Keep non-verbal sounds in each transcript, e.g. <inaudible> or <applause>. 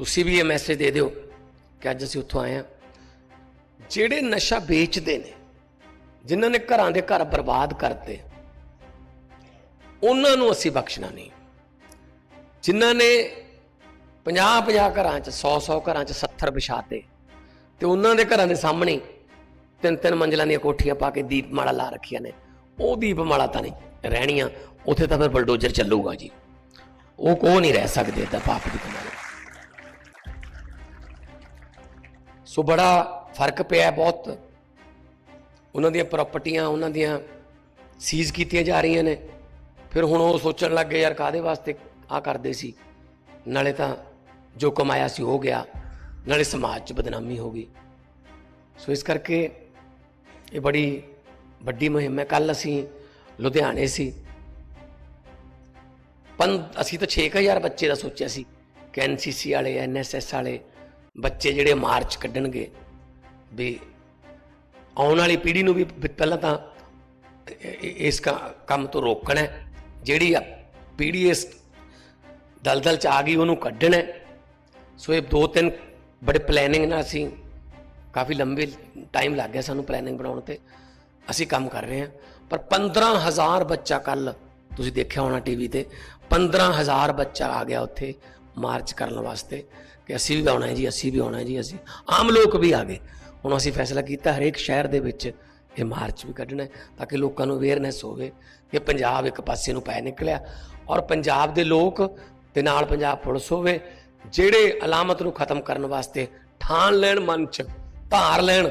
ਤੁਸੀਂ ਵੀ ਇਹ ਮੈਸੇਜ ਦੇ ਦਿਓ ਕਿ ਅੱਜ ਅਸੀਂ ਉੱਥੋਂ ਆਏ ਹਾਂ। ਜਿਹੜੇ ਨਸ਼ਾ ਵੇਚਦੇ ਨੇ, ਜਿਨ੍ਹਾਂ ਨੇ ਘਰਾਂ ਦੇ ਘਰ ਬਰਬਾਦ ਕਰਤੇ, ਉਹਨਾਂ ਨੂੰ ਅਸੀਂ ਬਖਸ਼ਣਾ ਨਹੀਂ। ਜਿਨ੍ਹਾਂ ਨੇ 50 50 ਘਰਾਂ 'ਚ 100 100 ਘਰਾਂ 'ਚ 70 ਵਿਛਾਤੇ, ਤੇ ਉਹਨਾਂ ਦੇ ਘਰਾਂ ਦੇ ਸਾਹਮਣੇ ਤਿੰਨ ਤਿੰਨ ਮੰਜ਼ਲਾਂ ਦੀਆਂ ਕੋਠੀਆਂ ਪਾ ਕੇ ਦੀਪਮਾਲਾ ਲਾ ਰੱਖੀਆਂ ਨੇ। ਉਹ ਦੀਪਮਾਲਾ ਤਾਂ ਨਹੀਂ ਰਹਿਣੀਆਂ, ਉੱਥੇ ਤਾਂ ਫਿਰ ਬਲਡੋਜ਼ਰ ਚੱਲੂਗਾ ਜੀ। ਉਹ ਕੋ ਨਹੀਂ ਰਹਿ ਸਕਦੇ ਤਾਂ ਪਾਪ ਦੀ ਕਮਾਈ ਸੋ ਬੜਾ ਫ਼ਰਕ ਪਿਆ ਬਹੁਤ। ਉਹਨਾਂ ਦੀਆਂ ਪ੍ਰਾਪਰਟੀਆਂ ਉਹਨਾਂ ਦੀਆਂ ਸੀਜ਼ ਕੀਤੀਆਂ ਜਾ ਰਹੀਆਂ ਨੇ। ਫਿਰ ਹੁਣ ਉਹ ਸੋਚਣ ਲੱਗ ਗਏ, ਯਾਰ ਕਾਦੇ ਵਾਸਤੇ ਆ ਕਰਦੇ ਸੀ? ਨਾਲੇ ਤਾਂ ਜੋ ਕਮਾਇਆ ਸੀ ਹੋ ਗਿਆ। ਨਾਲੇ ਸਮਾਜ 'ਚ ਬਦਨਾਮੀ ਹੋ ਗਈ। ਸੋ ਇਸ ਕਰਕੇ ਇਹ ਬੜੀ ਵੱਡੀ ਮੁਹਿੰਮ ਹੈ। ਕੱਲ ਅਸੀਂ ਲੁਧਿਆਣੇ ਸੀ। ਪੰ ਅਸੀਂ ਤਾਂ 6000 ਬੱਚੇ ਦਾ ਸੋਚਿਆ ਸੀ। ਕਿ ਐਨਸੀਸੀ ਵਾਲੇ ਐਨਐਸਐਸ ਵਾਲੇ ਬੱਚੇ ਜਿਹੜੇ ਮਾਰਚ ਕੱਢਣਗੇ, ਵੀ ਆਉਣ ਵਾਲੀ ਪੀੜ੍ਹੀ ਨੂੰ ਵੀ ਪਹਿਲਾਂ ਤਾਂ ਇਸ ਕ- ਕੰਮ ਤੋਂ ਰੋਕਣਾ ਜਿਹੜੀ ਪੀੜ੍ਹੀ ਇਸ ਦਲਦਲ ਚ ਆ ਗਈ, ਉਹਨੂੰ ਕੱਢਣਾ ਸੋ ਇਹ ਦੋ ਤਿੰਨ ਬੜੇ ਪਲੈਨਿੰਗ ਨਾਲ ਅਸੀਂ ਕਾਫੀ ਲੰਬੇ ਟਾਈਮ ਲੱਗ ਗਿਆ ਸਾਨੂੰ ਪਲੈਨਿੰਗ ਬਣਾਉਣ ਤੇ। ਅਸੀਂ ਕੰਮ ਕਰ ਰਹੇ ਹਾਂ। ਪਰ 15000 ਬੱਚਾ ਕੱਲ ਤੁਸੀਂ ਦੇਖਿਆ ਹੋਣਾ ਟੀਵੀ ਤੇ 15000 ਬੱਚਾ ਆ ਗਿਆ ਉੱਥੇ ਮਾਰਚ ਕਰਨ ਵਾਸਤੇ। ਕਿ ਅਸੀਂ ਵੀ ਆਉਣਾ ਹੈ ਜੀ, ਅਸੀਂ ਵੀ ਆਉਣਾ ਹੈ ਜੀ, ਅਸੀਂ ਆਮ ਲੋਕ ਵੀ ਆ ਗਏ। ਹੁਣ ਅਸੀਂ ਫੈਸਲਾ ਕੀਤਾ ਹਰੇਕ ਸ਼ਹਿਰ ਦੇ ਵਿੱਚ ਇਹ ਮਾਰਚ ਵੀ ਕੱਢਣਾ ਹੈ ਤਾਂ ਕਿ ਲੋਕਾਂ ਨੂੰ ਅਵੇਅਰਨੈਸ ਹੋਵੇ ਕਿ ਪੰਜਾਬ ਇੱਕ ਪਾਸੇ ਨੂੰ ਪੈ ਨਿਕਲਿਆ ਔਰ ਪੰਜਾਬ ਦੇ ਲੋਕ ਤੇ ਨਾਲ ਪੰਜਾਬ ਪੁਲਿਸ ਹੋਵੇ, ਜਿਹੜੇ ਅਲਾਮਤ ਨੂੰ ਖਤਮ ਕਰਨ ਵਾਸਤੇ ਠਾਣ ਲੈਣ ਮਨ ਚ ਧਾਰ ਲੈਣ,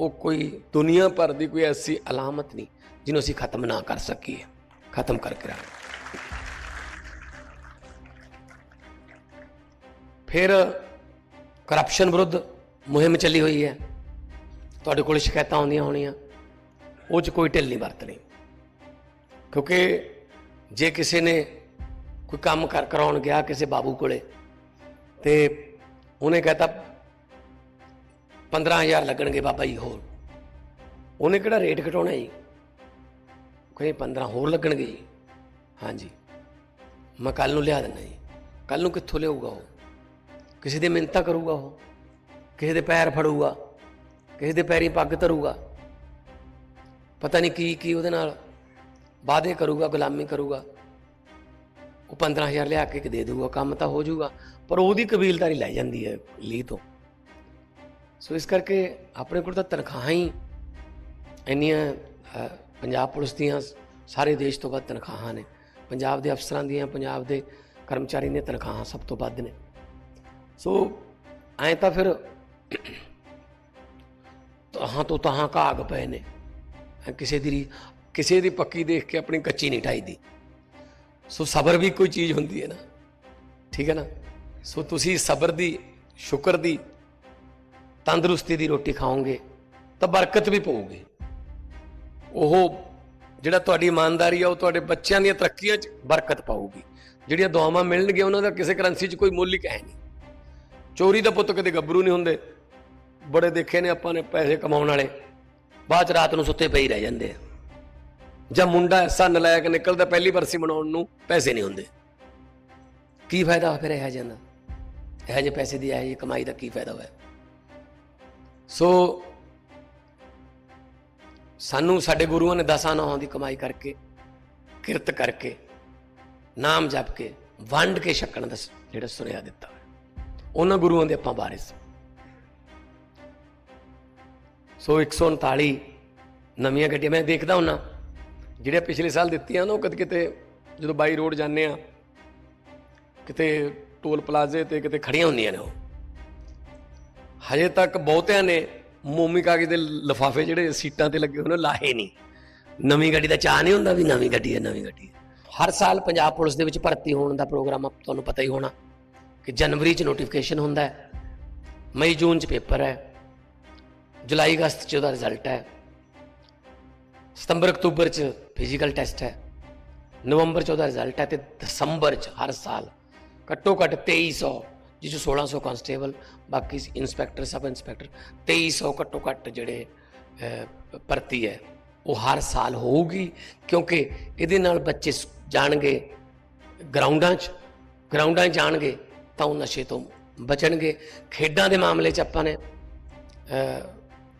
ਉਹ ਕੋਈ ਦੁਨੀਆ ਭਰ ਦੀ ਕੋਈ ਐਸੀ ਅਲਾਮਤ ਨਹੀਂ, ਜਿਹਨੂੰ ਅਸੀਂ ਖਤਮ ਨਾ ਕਰ ਸਕੀਏ। ਖਤਮ ਕਰਕੇ ਰੱਖਣਾ ਫਿਰ ਕਰਪਸ਼ਨ ਵਿਰੁੱਧ ਮੁਹਿੰਮ ਚੱਲੀ ਹੋਈ ਹੈ। ਤੁਹਾਡੇ ਕੋਲ ਸ਼ਿਕਾਇਤਾਂ ਆਉਂਦੀਆਂ ਹੋਣੀਆਂ। ਉਹ 'ਚ ਕੋਈ ਢਿੱਲ ਨਹੀਂ ਵਰਤਣੀ। ਕਿਉਂਕਿ ਜੇ ਕਿਸੇ ਨੇ ਕੋਈ ਕੰਮ ਕਰ ਕਰਾਉਣ ਗਿਆ ਕਿਸੇ ਬਾਬੂ ਕੋਲੇ, ਤੇ ਉਹਨੇ ਕਹਤਾ 15000 ਲੱਗਣਗੇ ਬਾਬਾ ਜੀ ਹੋਰ। ਉਹਨੇ ਕਿਹੜਾ ਰੇਟ ਘਟਾਉਣਾ ਜੀ? ਕੋਈ 15 ਹੋਰ ਲੱਗਣਗੇ ਜੀ। ਹਾਂਜੀ। ਮੈਂ ਕੱਲ ਨੂੰ ਲਿਆ ਦਿੰਦਾ ਜੀ। ਕੱਲ ਨੂੰ ਕਿੱਥੋਂ ਲਿਆਊਗਾ ਉਹ? ਕਿਸੇ ਦੀ ਮਿੰਤਾ ਕਰੂਗਾ ਉਹ, ਕਿਸੇ ਦੇ ਪੈਰ ਫੜੂਗਾ, ਕਿਸੇ ਦੇ ਪੈਰੀ ਪੱਗ ਧਰੂਗਾ। ਪਤਾ ਨਹੀਂ ਕੀ ਕੀ ਉਹਦੇ ਨਾਲ ਵਾਅਦੇ ਕਰੂਗਾ, ਗੁਲਾਮੀ ਕਰੂਗਾ। ਉਹ 15000 ਲਿਆ ਕੇ ਦੇ ਦੂਗਾ ਕੰਮ ਤਾਂ ਹੋ ਜਾਊਗਾ, ਪਰ ਉਹਦੀ ਕਬੀਲਦਾਰੀ ਲੈ ਜਾਂਦੀ ਹੈ ਲੀ ਤੋਂ। ਸੋ ਇਸ ਕਰਕੇ ਆਪਣੇ ਕੋਲ ਤਾਂ ਤਨਖਾਹਾਂ ਹੀ ਇੰਨੀਆਂ ਪੰਜਾਬ ਪੁਲਿਸ ਦੀਆਂ ਸਾਰੇ ਦੇਸ਼ ਤੋਂ ਵੱਧ ਤਨਖਾਹਾਂ ਨੇ। ਪੰਜਾਬ ਦੇ ਅਫਸਰਾਂ ਦੀਆਂ, ਪੰਜਾਬ ਦੇ ਕਰਮਚਾਰੀ ਦੀਆਂ ਤਨਖਾਹਾਂ ਸਭ ਤੋਂ ਵੱਧ ਨੇ। ਸੋ ਐਂ ਤਾਂ ਫਿਰ ਤਹਾਂ ਤੋਂ ਤਹਾਂ ਕਾਗ ਪਏ ਨੇ। ਕਿਸੇ ਦੀ ਰੀ- ਕਿਸੇ ਦੀ ਪੱਕੀ ਦੇਖ ਕੇ ਆਪਣੀ ਕੱਚੀ ਨਹੀਂ ਢਾਈਦੀ ਸੋ ਸਬਰ ਵੀ ਕੋਈ ਚੀਜ਼ ਹੁੰਦੀ ਹੈ ਨਾ। ਠੀਕ ਹੈ ਨਾ? ਸੋ ਤੁਸੀਂ ਸਬਰ ਦੀ, ਸ਼ੁਕਰ ਦੀ, ਤੰਦਰੁਸਤੀ ਦੀ ਰੋਟੀ ਖਾਓਗੇ ਤਾਂ ਬਰਕਤ ਵੀ ਪਊਗੀ। ਉਹ ਜਿਹੜਾ ਤੁਹਾਡੀ ਇਮਾਨਦਾਰੀ ਆ, ਉਹ ਤੁਹਾਡੇ ਬੱਚਿਆਂ ਦੀਆਂ ਤਰੱਕੀਆਂ 'ਚ ਬਰਕਤ ਪਾਊਗੀ। ਜਿਹੜੀਆਂ ਦੁਆਵਾਂ ਮਿਲਣਗੀਆਂ, ਉਹਨਾਂ ਦਾ ਕਿਸੇ ਕਰੰਸੀ 'ਚ ਕੋਈ ਮੁੱਲ ਹੀ ਹੈ ਨਹੀਂ। ਚੋਰੀ ਦਾ ਪੁੱਤ ਕਦੇ ਗੱਭਰੂ ਨਹੀਂ ਹੁੰਦੇ। ਬੜੇ ਦੇਖੇ ਨੇ ਆਪਾਂ ਨੇ ਪੈਸੇ ਕਮਾਉਣ ਵਾਲੇ। ਬਾਅਦ ਚ ਰਾਤ ਨੂੰ ਸੁੱਤੇ ਪਈ ਰਹਿ ਜਾਂਦੇ ਆ। ਜਾਂ ਮੁੰਡਾ ਐਸਾ ਨਲਾਇਕ ਨਿਕਲਦਾ ਪਹਿਲੀ ਵਰਸੀ ਮਨਾਉਣ ਨੂੰ ਪੈਸੇ ਨਹੀਂ ਹੁੰਦੇ। ਕੀ ਫਾਇਦਾ ਫਿਰ ਇਹ ਜਾਂਦਾ ਇਹ ਜੇ ਪੈਸੇ ਦੀ ਇਹ ਕਮਾਈ ਦਾ ਕੀ ਫਾਇਦਾ ਹੋਇਆ? ਸੋ ਸਾਨੂੰ ਸਾਡੇ ਗੁਰੂਆਂ ਨੇ ਦਸਾਂ ਨੌਂ ਦੀ ਕਮਾਈ ਕਰਕੇ, ਕਿਰਤ ਕਰਕੇ, ਨਾਮ ਜਪ ਕੇ, ਵੰਡ ਕੇ ਛਕਣ ਦਾ ਜਿਹੜਾ ਸੁਨੇਹਾ ਦਿੱਤਾ। ਉਹਨਾਂ ਗੁਰੂਆਂ ਦੇ ਆਪਾਂ ਵਾਰਿਸ। ਸੋ 139 ਨਵੀਆਂ ਗੱਡੀਆਂ, ਮੈਂ ਦੇਖਦਾ ਹੁੰਨਾ ਜਿਹੜੇ ਪਿਛਲੇ ਸਾਲ ਦਿੱਤੀਆਂ ਨਾ, ਉਹ ਕਦ ਕਿਤੇ ਜਦੋਂ ਬਾਈ ਰੋਡ ਜਾਂਦੇ ਆ, ਕਿਤੇ ਟੋਲ ਪਲਾਜ਼ੇ ਤੇ ਕਿਤੇ ਖੜੀਆਂ ਹੁੰਦੀਆਂ ਨੇ ਉਹ। ਹਜੇ ਤੱਕ ਬਹੁਤਿਆਂ ਨੇ ਮੋਮੀ ਕਾਗਜ਼ ਦੇ ਲਫਾਫੇ ਜਿਹੜੇ ਸੀਟਾਂ ਤੇ ਲੱਗੇ ਹੋਏ ਲਾਹੇ ਨਹੀਂ। ਨਵੀਂ ਗੱਡੀ ਦਾ ਚਾਹ ਨਹੀਂ ਹੁੰਦਾ ਵੀ ਨਵੀਂ ਗੱਡੀ ਹੈ, ਨਵੀਂ ਗੱਡੀ ਹਰ ਸਾਲ ਪੰਜਾਬ ਪੁਲਿਸ ਦੇ ਵਿੱਚ ਭਰਤੀ ਹੋਣ ਦਾ ਪ੍ਰੋਗਰਾਮ ਤੁਹਾਨੂੰ ਪਤਾ ਹੀ ਹੋਣਾ। ਕਿ ਜਨਵਰੀ 'ਚ ਨੋਟੀਫਿਕੇਸ਼ਨ ਹੁੰਦਾ ਹੈ, ਮਈ, ਜੂਨ 'ਚ ਪੇਪਰ ਹੈ, ਜੁਲਾਈ, ਅਗਸਤ 'ਚ ਉਹਦਾ ਰਿਜ਼ਲਟ ਹੈ, ਸਤੰਬਰ, ਅਕਤੂਬਰ 'ਚ ਫਿਜ਼ੀਕਲ ਟੈਸਟ ਹੈ, ਨਵੰਬਰ 'ਚ ਉਹਦਾ ਰਿਜ਼ਲਟ ਹੈ ਤੇ ਦਸੰਬਰ 'ਚ ਹਰ ਸਾਲ ਘੱਟੋ ਘੱਟ 2300 ਜਿਸ 'ਚ 1600 ਕਨਸਟੇਬਲ ਬਾਕੀ ਇਨਸਪੈਕਟਰ ਸਬ ਇਨਸਪੈਕਟਰ 2300 ਘੱਟੋ ਘੱਟ ਜਿਹੜੇ ਭਰਤੀ ਹੈ, ਉਹ ਹਰ ਸਾਲ ਹੋਊਗੀ, ਕਿਉਂਕਿ ਇਹਦੇ ਨਾਲ ਬੱਚੇ ਜਾਣਗੇ ਗਰਾਊਂਡਾਂ 'ਚ ਗਰਾਊਂਡਾਂ 'ਚ ਜਾਣਗੇ ਤਾਂ ਉਹ ਨਸ਼ੇ ਤੋਂ ਬਚਣਗੇ। ਖੇਡਾਂ ਦੇ ਮਾਮਲੇ 'ਚ ਆਪਾਂ ਨੇ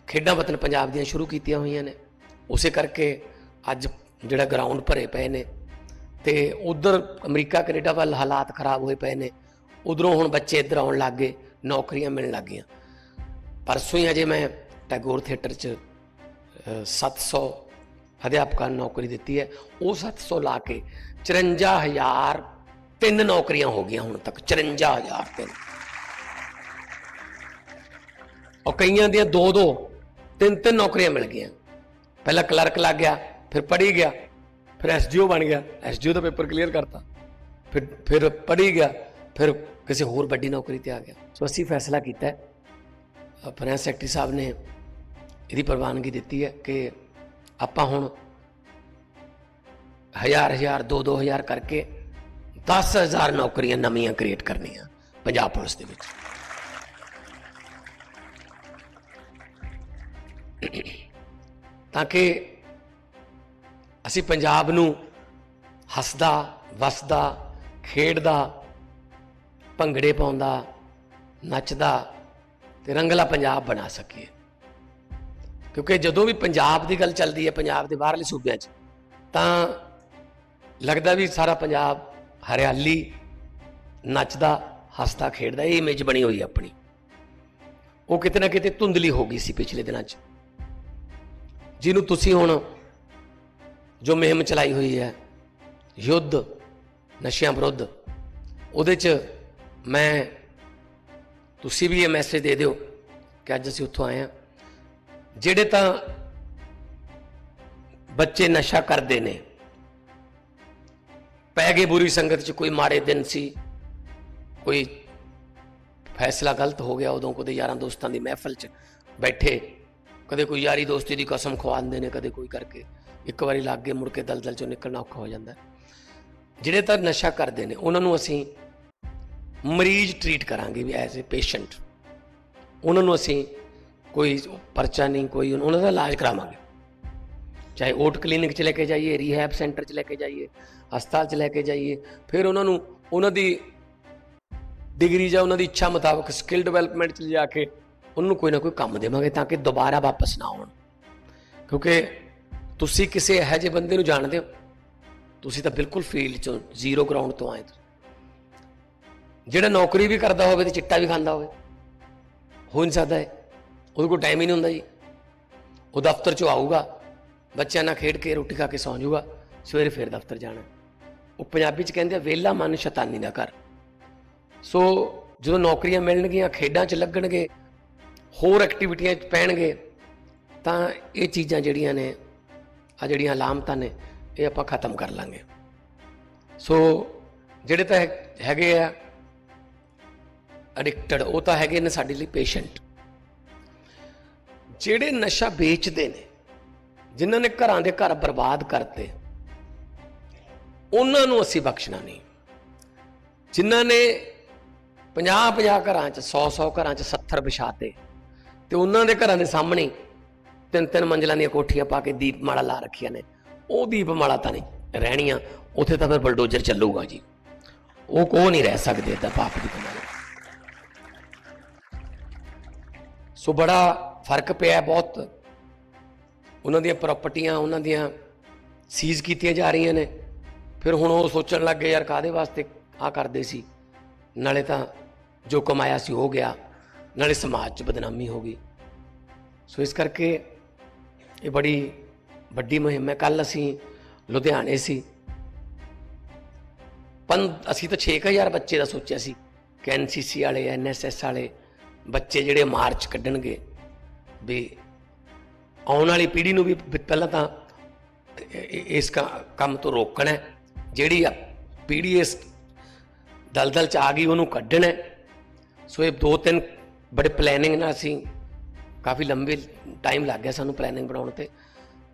ਖੇਡਾਂ ਵਤਨ ਪੰਜਾਬ ਦੀਆਂ ਸ਼ੁਰੂ ਕੀਤੀਆਂ ਹੋਈਆਂ ਨੇ। ਉਸੇ ਕਰਕੇ ਅੱਜ ਜਿਹੜਾ ਗਰਾਊਂਡ ਭਰੇ ਪਏ ਨੇ ਤੇ ਉਧਰ ਅਮਰੀਕਾ ਕੈਨੇਡਾ ਵੱਲ ਹਾਲਾਤ ਖਰਾਬ ਹੋਏ ਪਏ ਨੇ। ਉਧਰੋਂ ਹੁਣ ਬੱਚੇ ਇੱਧਰ ਆਉਣ ਲੱਗ ਗਏ ਨੌਕਰੀਆਂ ਮਿਲਣ ਲੱਗ ਗਈਆਂ। ਪਰਸੋਂ ਹੀ ਅਜੇ ਮੈਂ ਟੈਗੋਰ ਥੀਏਟਰ 'ਚ ਅਹ, 700 ਅਧਿਆਪਕਾਂ ਨੂੰ ਨੌਕਰੀ ਦਿੱਤੀ ਹੈ। ਉਹ 700 ਲਾ ਕੇ 54000 ਤਿੰਨ ਨੌਕਰੀਆਂ ਹੋ ਗਈਆਂ ਹੁਣ ਤੱਕ 54000 ਤਿੰਨ। ਔਰ ਕਈਆਂ ਦੀਆਂ ਦੋ ਦੋ, ਤਿੰਨ ਤਿੰਨ ਨੌਕਰੀਆਂ ਮਿਲ ਗਈਆਂ। ਪਹਿਲਾਂ ਕਲਰਕ ਲੱਗ ਗਿਆ, ਫਿਰ ਪੜ੍ਹੀ ਗਿਆ, ਫਿਰ ਐਸਡੀਓ ਬਣ ਗਿਆ। ਐਸਡੀਓ ਦਾ ਪੇਪਰ ਕਲੀਅਰ ਕਰਤਾ। ਫਿਰ ਫਿਰ ਪੜ੍ਹੀ ਗਿਆ, ਫਿਰ ਕਿਸੇ ਹੋਰ ਵੱਡੀ ਨੌਕਰੀ ਤੇ ਆ ਗਿਆ। ਸੋ ਅਸੀਂ ਫੈਸਲਾ ਕੀਤਾ ਹੈ ਫਾਈਨੈਂਸ ਸੈਕਟਰੀ ਸਾਹਿਬ ਨੇ ਇਹਦੀ ਪ੍ਰਵਾਨਗੀ ਦਿੱਤੀ ਹੈ ਕਿ ਆਪਾਂ ਹੁਣ ਹਜ਼ਾਰ ਹਜ਼ਾਰ, ਦੋ ਦੋ ਹਜ਼ਾਰ ਕਰਕੇ 10000 ਨੌਕਰੀਆਂ ਨਵੀਆਂ ਕ੍ਰੀਏਟ ਕਰਨੀਆਂ ਪੰਜਾਬ ਪੁਲਿਸ ਦੇ ਵਿੱਚ। ਤਾਂ ਕਿ ਅਸੀਂ ਪੰਜਾਬ ਨੂੰ ਹੱਸਦਾ, ਵਸਦਾ, ਖੇਡਦਾ, ਭੰਗੜੇ ਪਾਉਂਦਾ, ਨੱਚਦਾ ਤੇ ਰੰਗਲਾ ਪੰਜਾਬ ਬਣਾ ਸਕੀਏ। ਕਿਉਂਕਿ ਜਦੋਂ ਵੀ ਪੰਜਾਬ ਦੀ ਗੱਲ ਚੱਲਦੀ ਹੈ, ਪੰਜਾਬ ਦੇ ਬਾਹਰਲੇ ਸੂਬਿਆਂ 'ਚ, ਤਾਂ ਲੱਗਦਾ ਵੀ ਸਾਰਾ ਪੰਜਾਬ ਹਰਿਆਲੀ ਨੱਚਦਾ, ਹੱਸਦਾ, ਖੇਡਦਾ, ਇਹ ਇਮੇਜ ਬਣੀ ਹੋਈ ਆਪਣੀ। ਉਹ ਕਿਤੇ ਨਾ ਕਿਤੇ ਧੁੰਦਲੀ ਹੋ ਗਈ ਸੀ ਪਿਛਲੇ ਦਿਨਾਂ 'ਚ। ਜਿਹਨੂੰ ਤੁਸੀਂ ਹੁਣ ਜੋ ਮੁਹਿੰਮ ਚਲਾਈ ਹੋਈ ਹੈ, ਯੁੱਧ, ਨਸ਼ਿਆਂ ਵਿਰੁੱਧ, ਉਹਦੇ 'ਚ ਮੈਂ, ਤੁਸੀਂ ਵੀ ਇਹ ਮੈਸੇਜ ਦੇ ਦਿਓ ਕਿ ਅੱਜ ਅਸੀਂ ਉੱਥੋਂ ਆਏ ਹਾਂ। ਜਿਹੜੇ ਤਾਂ ਬੱਚੇ ਨਸ਼ਾ ਕਰਦੇ ਨੇ ਪੈ ਗਏ ਬੁਰੀ ਸੰਗਤ 'ਚ, ਕੋਈ ਮਾੜੇ ਦਿਨ ਸੀ, ਕੋਈ ਫੈਸਲਾ ਗਲਤ ਹੋ ਗਿਆ ਉਦੋਂ ਕਦੇ ਯਾਰਾਂ ਦੋਸਤਾਂ ਦੀ ਮਹਿਫਲ 'ਚ ਬੈਠੇ, ਕਦੇ ਕੋਈ ਯਾਰੀ ਦੋਸਤੀ ਦੀ ਕਸਮ ਖਵਾਉਂਦੇ ਨੇ, ਕਦੇ ਕੋਈ ਕਰਕੇ, ਇੱਕ ਵਾਰੀ ਲੱਗ ਗਏ ਮੁੜ ਕੇ ਦਲਦਲ 'ਚੋਂ ਨਿਕਲਣਾ ਔਖਾ ਹੋ ਜਾਂਦਾ। ਜਿਹੜੇ ਤਾਂ ਨਸ਼ਾ ਕਰਦੇ ਨੇ, ਉਹਨਾਂ ਨੂੰ ਅਸੀਂ ਮਰੀਜ਼ ਟ੍ਰੀਟ ਕਰਾਂਗੇ ਵੀ ਐਜ਼ ਅ ਪੇਸ਼ੈਂਟ ਉਹਨਾਂ ਨੂੰ ਅਸੀਂ ਕੋਈ ਪਰਚਾ ਨਹੀਂ, ਕੋਈ ਉਹਨਾਂ ਦਾ ਇਲਾਜ ਕਰਾਵਾਂਗੇ। ਚਾਹੇ ਓਟ ਕਲੀਨਿਕ 'ਚ ਲੈ ਕੇ ਜਾਈਏ ਰੀਹੈਬ ਸੈਂਟਰ 'ਚ ਲੈ ਕੇ ਜਾਈਏ, ਹਸਪਤਾਲ 'ਚ ਲੈ ਕੇ ਜਾਈਏ, ਫਿਰ ਉਹਨਾਂ ਨੂੰ ਉਹਨਾਂ ਦੀ ਡਿਗਰੀ ਜਾਂ ਉਹਨਾਂ ਦੀ ਇੱਛਾ ਮੁਤਾਬਕ ਸਕਿੱਲ ਡਿਵੈਲਪਮੈਂਟ 'ਚ ਜਾ ਕੇ ਉਹਨੂੰ ਕੋਈ ਨਾ ਕੋਈ ਕੰਮ ਦੇਵਾਂਗੇ ਤਾਂ ਕਿ ਦੁਬਾਰਾ ਵਾਪਸ ਨਾ ਆਉਣ। ਕਿਉਂਕਿ ਤੁਸੀਂ ਕਿਸੇ ਇਹੋ ਜਿਹੇ ਬੰਦੇ ਨੂੰ ਜਾਣਦੇ ਹੋ, ਤੁਸੀਂ ਤਾਂ ਬਿਲਕੁਲ ਫੀਲਡ 'ਚੋਂ ਜ਼ੀਰੋ ਗਰਾਊਂਡ ਤੋਂ ਆਏ ਤੁਸੀਂ। ਜਿਹੜਾ ਨੌਕਰੀ ਵੀ ਕਰਦਾ ਹੋਵੇ ਤੇ ਚਿੱਟਾ ਵੀ ਖਾਂਦਾ ਹੋਵੇ, ਹੋ ਨਹੀਂ ਸਕਦਾ ਹੈ ਉਹਦੇ ਕੋਲ ਟਾਈਮ ਹੀ ਨਹੀਂ ਹੁੰਦਾ ਜੀ। ਉਹ ਦਫ਼ਤਰ 'ਚੋਂ ਆਊਗਾ ਬੱਚਿਆਂ ਨਾਲ ਖੇਡ ਕੇ ਰੋਟੀ ਖਾ ਕੇ ਸੌਂ ਜਾਊਗਾ, ਸਵੇਰੇ ਫੇਰ ਦਫ਼ਤਰ ਜਾਣਾ। ਉਹ ਪੰਜਾਬੀ 'ਚ ਕਹਿੰਦੇ ਆ, ਵਿਹਲਾ ਮਨ ਸ਼ੈਤਾਨੀ ਦਾ ਘਰ। ਸੋ ਜਦੋਂ ਨੌਕਰੀਆਂ ਮਿਲਣਗੀਆਂ, ਖੇਡਾਂ 'ਚ ਲੱਗਣਗੇ, ਹੋਰ ਐਕਟੀਵਿਟੀਆਂ 'ਚ ਪੈਣਗੇ, ਤਾਂ ਇਹ ਚੀਜ਼ਾਂ ਜਿਹੜੀਆਂ ਨੇ ਆ ਜਿਹੜੀਆਂ ਅਲਾਮਤਾਂ ਨੇ, ਇਹ ਆਪਾਂ ਖਤਮ ਕਰ ਲਾਂਗੇ। ਸੋ ਜਿਹੜੇ ਤਾਂ ਹੈਗੇ ਆ ਐਡਿਕਟਡ ਉਹ ਤਾਂ ਹੈਗੇ ਨੇ ਸਾਡੇ ਲਈ ਪੇਸ਼ੈਂਟ ਜਿਹੜੇ ਨਸ਼ਾ ਵੇਚਦੇ ਨੇ ਜਿਨ੍ਹਾਂ ਨੇ ਘਰਾਂ ਦੇ ਘਰ ਬਰਬਾਦ ਕਰਤੇ, ਉਹਨਾਂ ਨੂੰ ਅਸੀਂ ਬਖਸ਼ਣਾ ਨਹੀਂ। ਜਿਨ੍ਹਾਂ ਨੇ 50 50 ਘਰਾਂ 'ਚ 100 100 ਘਰਾਂ 'ਚ 70 ਵਿਛਾਤੇ, ਤੇ ਉਹਨਾਂ ਦੇ ਘਰਾਂ ਦੇ ਸਾਹਮਣੇ ਤਿੰਨ ਤਿੰਨ ਮੰਜ਼ਲਾਂ ਦੀਆਂ ਕੋਠੀਆਂ ਪਾ ਕੇ ਦੀਪਮਾਲਾ ਲਾ ਰੱਖੀਆਂ ਨੇ। ਉਹ ਦੀਪਮਾਲਾ ਤਾਂ ਨਹੀਂ, ਰਹਿਣੀਆਂ, ਉੱਥੇ ਤਾਂ ਫਿਰ ਬਲਡੋਜ਼ਰ ਚੱਲੂਗਾ ਜੀ। ਉਹ ਕੋ ਨਹੀਂ ਰਹਿ ਸਕਦੇ ਤਾਂ ਪਾਪ ਦੀ ਕਮਾਈ। ਸੋ ਬੜਾ ਫ਼ਰਕ ਪਿਆ ਬਹੁਤ। ਉਹਨਾਂ ਦੀਆਂ ਪ੍ਰਾਪਰਟੀਆਂ, ਉਹਨਾਂ ਦੀਆਂ ਸੀਜ਼ ਕੀਤੀਆਂ ਜਾ ਰਹੀਆਂ ਨੇ। ਫਿਰ ਹੁਣ ਉਹ ਸੋਚਣ ਲੱਗ ਗਏ, ਯਾਰ ਕਾਦੇ ਵਾਸਤੇ ਆ ਕਰਦੇ ਸੀ? ਨਾਲੇ ਤਾਂ ਜੋ ਕਮਾਇਆ ਸੀ ਹੋ ਗਿਆ। ਨਾਲੇ ਸਮਾਜ 'ਚ ਬਦਨਾਮੀ ਹੋ ਗਈ। ਸੋ ਇਸ ਕਰਕੇ ਇਹ ਬੜੀ ਵੱਡੀ ਮੁਹਿੰਮ ਹੈ। ਕੱਲ ਅਸੀਂ ਲੁਧਿਆਣੇ ਸੀ। ਪੰ ਅਸੀਂ ਤਾਂ 6000 ਬੱਚੇ ਦਾ ਸੋਚਿਆ ਸੀ ਕਿ ਐਨਸੀਸੀ ਵਾਲੇ ਐਨਐਸਐਸ ਵਾਲੇ ਬੱਚੇ ਜਿਹੜੇ ਮਾਰਚ ਕੱਢਣਗੇ, ਵੀ ਆਉਣ ਵਾਲੀ ਪੀੜ੍ਹੀ ਨੂੰ ਵੀ ਪਹਿਲਾਂ ਤਾਂ ਇਸ ਕ- ਕੰਮ ਤੋਂ ਰੋਕਣਾ ਜਿਹੜੀ ਆ ਪੀੜ੍ਹੀ ਇਸ ਦਲਦਲ ਚ ਆ ਗਈ, ਉਹਨੂੰ ਕੱਢਣਾ ਸੋ ਇਹ ਦੋ ਤਿੰਨ ਬੜੇ ਪਲੈਨਿੰਗ ਨਾਲ ਅਸੀਂ ਕਾਫੀ ਲੰਬੇ ਟਾਈਮ ਲੱਗ ਗਿਆ ਸਾਨੂੰ ਪਲੈਨਿੰਗ ਬਣਾਉਣ ਤੇ।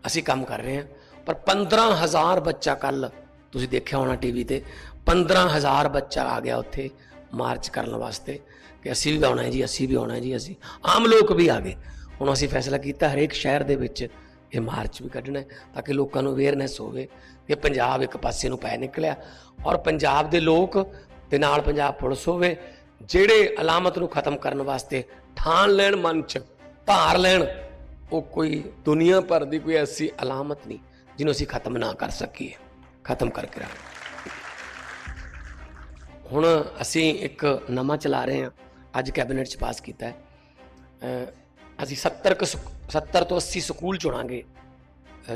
ਅਸੀਂ ਕੰਮ ਕਰ ਰਹੇ ਹਾਂ। ਪਰ 15000 ਬੱਚਾ ਕੱਲ ਤੁਸੀਂ ਦੇਖਿਆ ਹੋਣਾ ਟੀਵੀ ਤੇ 15000 ਬੱਚਾ ਆ ਗਿਆ ਉੱਥੇ ਮਾਰਚ ਕਰਨ ਵਾਸਤੇ ਕਿ ਅਸੀਂ ਵੀ ਆਉਣਾ ਹੈ ਜੀ, ਅਸੀਂ ਵੀ ਆਉਣਾ ਹੈ ਜੀ, ਅਸੀਂ, ਆਮ ਲੋਕ ਵੀ ਆ ਗਏ। ਹੁਣ ਅਸੀਂ ਫੈਸਲਾ ਕੀਤਾ ਹਰੇਕ ਸ਼ਹਿਰ ਦੇ ਵਿੱਚ ਇਹ ਮਾਰਚ ਵੀ ਕੱਢਣਾ ਤਾਂ ਕਿ ਲੋਕਾਂ ਨੂੰ ਅਵੇਅਰਨੈਸ ਹੋਵੇ ਕਿ ਪੰਜਾਬ ਇੱਕ ਪਾਸੇ ਨੂੰ ਪੈ ਨਿਕਲਿਆ ਔਰ ਪੰਜਾਬ ਦੇ ਲੋਕ ਤੇ ਨਾਲ ਪੰਜਾਬ ਪੁਲਿਸ ਹੋਵੇ, ਜਿਹੜੇ ਅਲਾਮਤ ਨੂੰ ਖਤਮ ਕਰਨ ਵਾਸਤੇ ਠਾਣ ਲੈਣ ਮਨ ਚ ਧਾਰ ਲੈਣ, ਉਹ ਕੋਈ ਦੁਨੀਆ ਭਰ ਦੀ ਕੋਈ ਐਸੀ ਅਲਾਮਤ ਨਹੀਂ ਜਿਹਨੂੰ ਅਸੀਂ ਖਤਮ ਨਾ ਕਰ ਸਕੀਏ, ਖਤਮ ਕਰਕੇ ਰੱਖ। ਹੁਣ ਅਸੀਂ ਇੱਕ ਨਵਾਂ ਚਲਾ ਰਹੇ ਹਾਂ, ਅੱਜ ਕੈਬਨਿਟ ਚ ਪਾਸ ਕੀਤਾ ਹੈ। ਅਸੀਂ 70 ਕੁ ਸਕੂ- 70 ਤੋਂ 80 ਸਕੂਲ ਚੁਣਾਂਗੇ।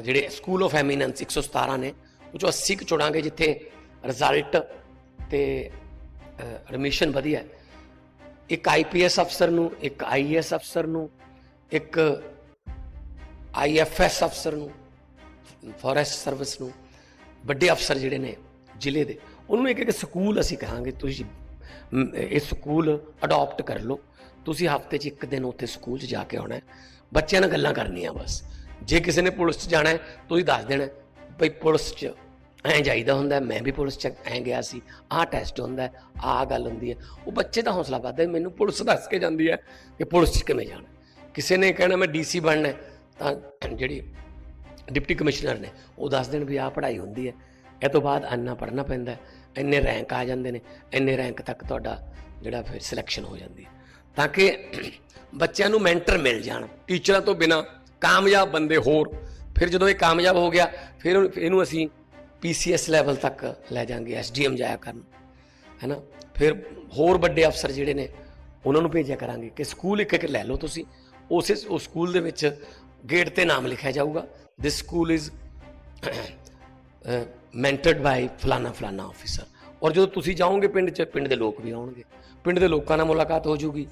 ਜਿਹੜੇ ਸਕੂਲ ਆਫ ਐਮੀਨੈਂਸ 117 ਨੇ, ਉਹ ਚੋਂ 80 ਕੁ ਚੁਣਾਂਗੇ ਜਿੱਥੇ ਰਿਜ਼ਲਟ ਤੇ ਐਡਮਿਸ਼ਨ ਵਧੀਆ ਹੈ। ਇੱਕ ਆਈਪੀਐਸ ਅਫਸਰ ਨੂੰ, ਇੱਕ ਆਈਏਐਸ ਅਫਸਰ ਨੂੰ, ਇੱਕ ਆਈਐਫਐਸ ਅਫਸਰ ਨੂੰ ਫੋਰੈਸਟ ਸਰਵਿਸ ਨੂੰ, ਵੱਡੇ ਅਫਸਰ ਜਿਹੜੇ ਨੇ ਜ਼ਿਲ੍ਹੇ ਦੇ, ਉਹਨੂੰ ਇੱਕ ਇੱਕ ਸਕੂਲ ਅਸੀਂ ਕਹਾਂਗੇ। ਤੁਸੀਂ ਇਹ ਸਕੂਲ ਅਡਾਪਟ ਕਰ ਲਓ। ਤੁਸੀਂ ਹਫ਼ਤੇ 'ਚ ਇੱਕ ਦਿਨ ਉੱਥੇ ਸਕੂਲ 'ਚ ਜਾ ਕੇ ਆਉਣਾ ਬੱਚਿਆਂ ਨਾਲ ਗੱਲਾਂ ਕਰਨੀਆਂ ਬਸ। ਜੇ ਕਿਸੇ ਨੇ ਪੁਲਿਸ 'ਚ ਜਾਣਾ ਤੁਸੀਂ ਦੱਸ ਦੇਣਾ ਭਈ ਪੁਲਿਸ 'ਚ ਐਂ ਜਾਈਦਾ ਹੁੰਦਾ ਮੈਂ ਵੀ ਪੁਲਿਸ 'ਚ ਐਂ ਗਿਆ ਸੀ ਆਹ ਟੈਸਟ ਹੁੰਦਾ ਆਹ ਗੱਲ ਹੁੰਦੀ ਹੈ। ਉਹ ਬੱਚੇ ਦਾ ਹੌਸਲਾ ਵੱਧਦਾ ਹੈ, ਮੈਨੂੰ ਪੁਲਿਸ ਦੱਸ ਕੇ ਜਾਂਦੀ ਹੈ ਕਿ ਪੁਲਿਸ 'ਚ ਕਿਵੇਂ ਜਾਣਾ ਕਿਸੇ ਨੇ ਕਹਿਣਾ ਮੈਂ ਡੀਸੀ ਬਣਨਾ ਤਾਂ ਜਿਹੜੀ ਡਿਪਟੀ ਕਮਿਸ਼ਨਰ ਨੇ ਉਹ ਦੱਸ ਦੇਣ ਵੀ ਆਹ ਪੜ੍ਹਾਈ ਹੁੰਦੀ ਹੈ। ਇਹ ਤੋਂ ਬਾਅਦ ਅੰਨਾ ਪੜ੍ਹਨਾ ਪੈਂਦਾ ਇੰਨੇ ਰੈਂਕ ਆ ਜਾਂਦੇ ਨੇ ਇੰਨੇ ਰੈਂਕ ਤੱਕ ਤੁਹਾਡਾ ਜਿਹੜਾ ਫਿਰ ਸਿਲੈਕਸ਼ਨ ਹੋ ਜਾਂਦੀ ਹੈ। ਤਾਂ ਕਿ <clears throat> ਬੱਚਿਆਂ ਨੂੰ ਮੈਂਟਰ ਮਿਲ ਜਾਣ। ਟੀਚਰਾਂ ਤੋਂ ਬਿਨਾ ਕਾਮਯਾਬ ਬੰਦੇ ਹੋਰ। ਫਿਰ ਜਦੋਂ ਇਹ ਕਾਮਯਾਬ ਹੋ ਗਿਆ, ਫਿਰ ਇਹਨੂੰ ਅਸੀਂ ਪੀਸੀਐਸ ਲੈਵਲ ਤੱਕ ਲੈ ਜਾਾਂਗੇ ਐਸਡੀਐਮ ਜਾਇਆ ਕਰਨ। ਹੈਨਾ? ਫਿਰ ਹੋਰ ਵੱਡੇ ਅਫਸਰ ਜਿਹੜੇ ਨੇ, ਉਹਨਾਂ ਨੂੰ ਭੇਜਿਆ ਕਰਾਂਗੇ ਕਿ ਸਕੂਲ ਇੱਕ ਇੱਕ ਲੈ ਲਓ ਤੁਸੀਂ। ਉਸੇ ਉਸ ਸਕੂਲ ਦੇ ਵਿੱਚ ਗੇਟ ਤੇ ਨਾਮ ਲਿਖਿਆ ਜਾਊਗਾ। ਦਿਸ ਸਕੂਲ ਇਜ਼ ਮੈਂਟਰਡ ਬਾਈ ਫਲਾਨਾ ਫਲਾਨਾ ਆਫੀਸਰ ਔਰ ਜਦੋਂ ਤੁਸੀਂ ਜਾਓਗੇ ਪਿੰਡ 'ਚ, ਪਿੰਡ ਦੇ ਲੋਕ ਵੀ ਆਉਣਗੇ। ਪਿੰਡ ਦੇ ਲੋਕਾਂ ਨਾਲ ਮੁਲਾਕਾਤ ਹੋ ਜੂਗੀ।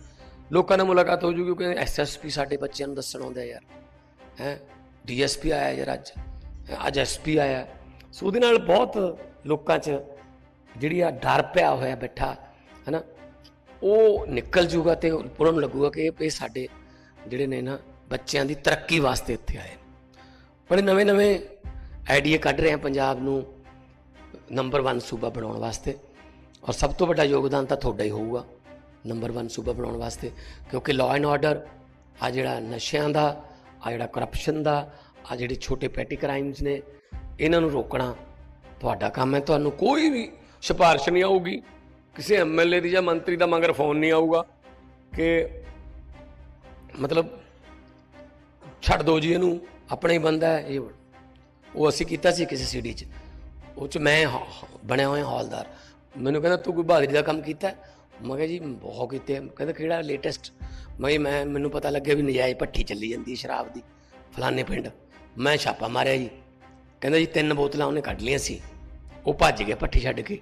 ਲੋਕਾਂ ਨਾਲ ਮੁਲਾਕਾਤ ਹੋ ਜੂਗੀ ਕਿ ਐਸਐਸਪੀ ਸਾਡੇ ਬੱਚਿਆਂ ਨੂੰ ਦੱਸਣ ਆਉਂਦਾ ਯਾਰ। ਹੈ? ਡੀਐਸਪੀ ਆਇਆ ਯਾਰ ਅੱਜ। ਅੱਜ ਐਸਪੀ ਆਇਆ। ਸੋ ਉਹਦੇ ਨਾਲ ਬਹੁਤ ਲੋਕਾਂ 'ਚ ਜਿਹੜੀ ਆ ਡਰ ਪਿਆ ਹੋਇਆ ਬੈਠਾ, ਹੈਨਾ? ਉਹ ਨਿਕਲ ਜੂਗਾ ਤੇ ਉਹਨਾਂ ਨੂੰ ਲੱਗੂਗਾ ਕਿ ਇਹ- ਸਾਡੇ ਜਿਹੜੇ ਨੇ ਨਾ ਬੱਚਿਆਂ ਦੀ ਤਰੱਕੀ ਵਾਸਤੇ ਇੱਥੇ ਆਏ ਨੇ। ਬੜੇ ਨਵੇਂ ਨਵੇਂ ਆਈਡੀਆ ਕੱਢ ਰਹੇ ਆ ਪੰਜਾਬ ਨੂੰ ਨੰਬਰ 1 ਸੂਬਾ ਬਣਾਉਣ ਵਾਸਤੇ। ਔਰ ਸਭ ਤੋਂ ਵੱਡਾ ਯੋਗਦਾਨ ਤਾਂ ਤੁਹਾਡਾ ਹੀ ਹੋਊਗਾ ਨੰਬਰ 1 ਸੂਬਾ ਬਣਾਉਣ ਵਾਸਤੇ, ਕਿਉਂਕਿ ਲਾਅ ਐਂਡ ਆਰਡਰ ਆ ਜਿਹੜਾ ਨਸ਼ਿਆਂ ਦਾ, ਆ ਜਿਹੜਾ ਕਰਪਸ਼ਨ ਦਾ, ਆ ਜਿਹੜੇ ਛੋਟੇ ਪੈਟੀ ਕ੍ਰਾਈਮਸ ਨੇ, ਇਹਨਾਂ ਨੂੰ ਰੋਕਣਾ ਤੁਹਾਡਾ ਕੰਮ ਹੈ। ਤੁਹਾਨੂੰ ਕੋਈ ਵੀ ਸਿਫਾਰਿਸ਼ ਨਹੀਂ ਆਊਗੀ। ਕਿਸੇ ਐਮਐਲਏ ਦੀ ਜਾਂ ਮੰਤਰੀ ਦਾ ਮਗਰ ਫੋਨ ਨਹੀਂ ਆਊਗਾ ਕਿ ਮਤਲਬ ਛੱਡ ਦਿਓ ਜੀ ਇਹਨੂੰ, ਆਪਣਾ ਹੀ ਬੰਦਾ ਹੈ, ਇਹ ਉਹ ਅਸੀਂ ਕੀਤਾ ਸੀ ਕਿਸੇ ਸੀਡੀ 'ਚ, ਉਹ 'ਚ ਮੈਂ ਹ- ਬਣਿਆ ਹੋਇਆ ਹੌਲਦਾਰ। ਮੈਨੂੰ ਕਹਿੰਦਾ ਤੂੰ ਕੋਈ ਬਹਾਦਰੀ ਦਾ ਕੰਮ ਕੀਤਾ ਮੈਂ ਕਿਹਾ ਜੀ ਬਹੁਤ ਕੀਤੇ ਕਹਿੰਦਾ ਕਿਹੜਾ ਲੇਟੈਸਟ ਮੈਂ ਕਿਹਾ ਮੈਂ ਮੈਨੂੰ ਪਤਾ ਲੱਗਿਆ ਵੀ ਨਜਾਇਜ਼ ਭੱਠੀ ਚੱਲੀ ਜਾਂਦੀ ਸ਼ਰਾਬ ਦੀ ਫਲਾਣੇ ਪਿੰਡ ਮੈਂ ਛਾਪਾ ਮਾਰਿਆ ਜੀ ਕਹਿੰਦਾ ਜੀ ਤਿੰਨ ਬੋਤਲਾਂ ਉਹਨੇ ਕੱਢ ਲਈਆਂ ਸੀ ਉਹ ਭੱਜ ਗਿਆ ਭੱਠੀ ਛੱਡ ਕੇ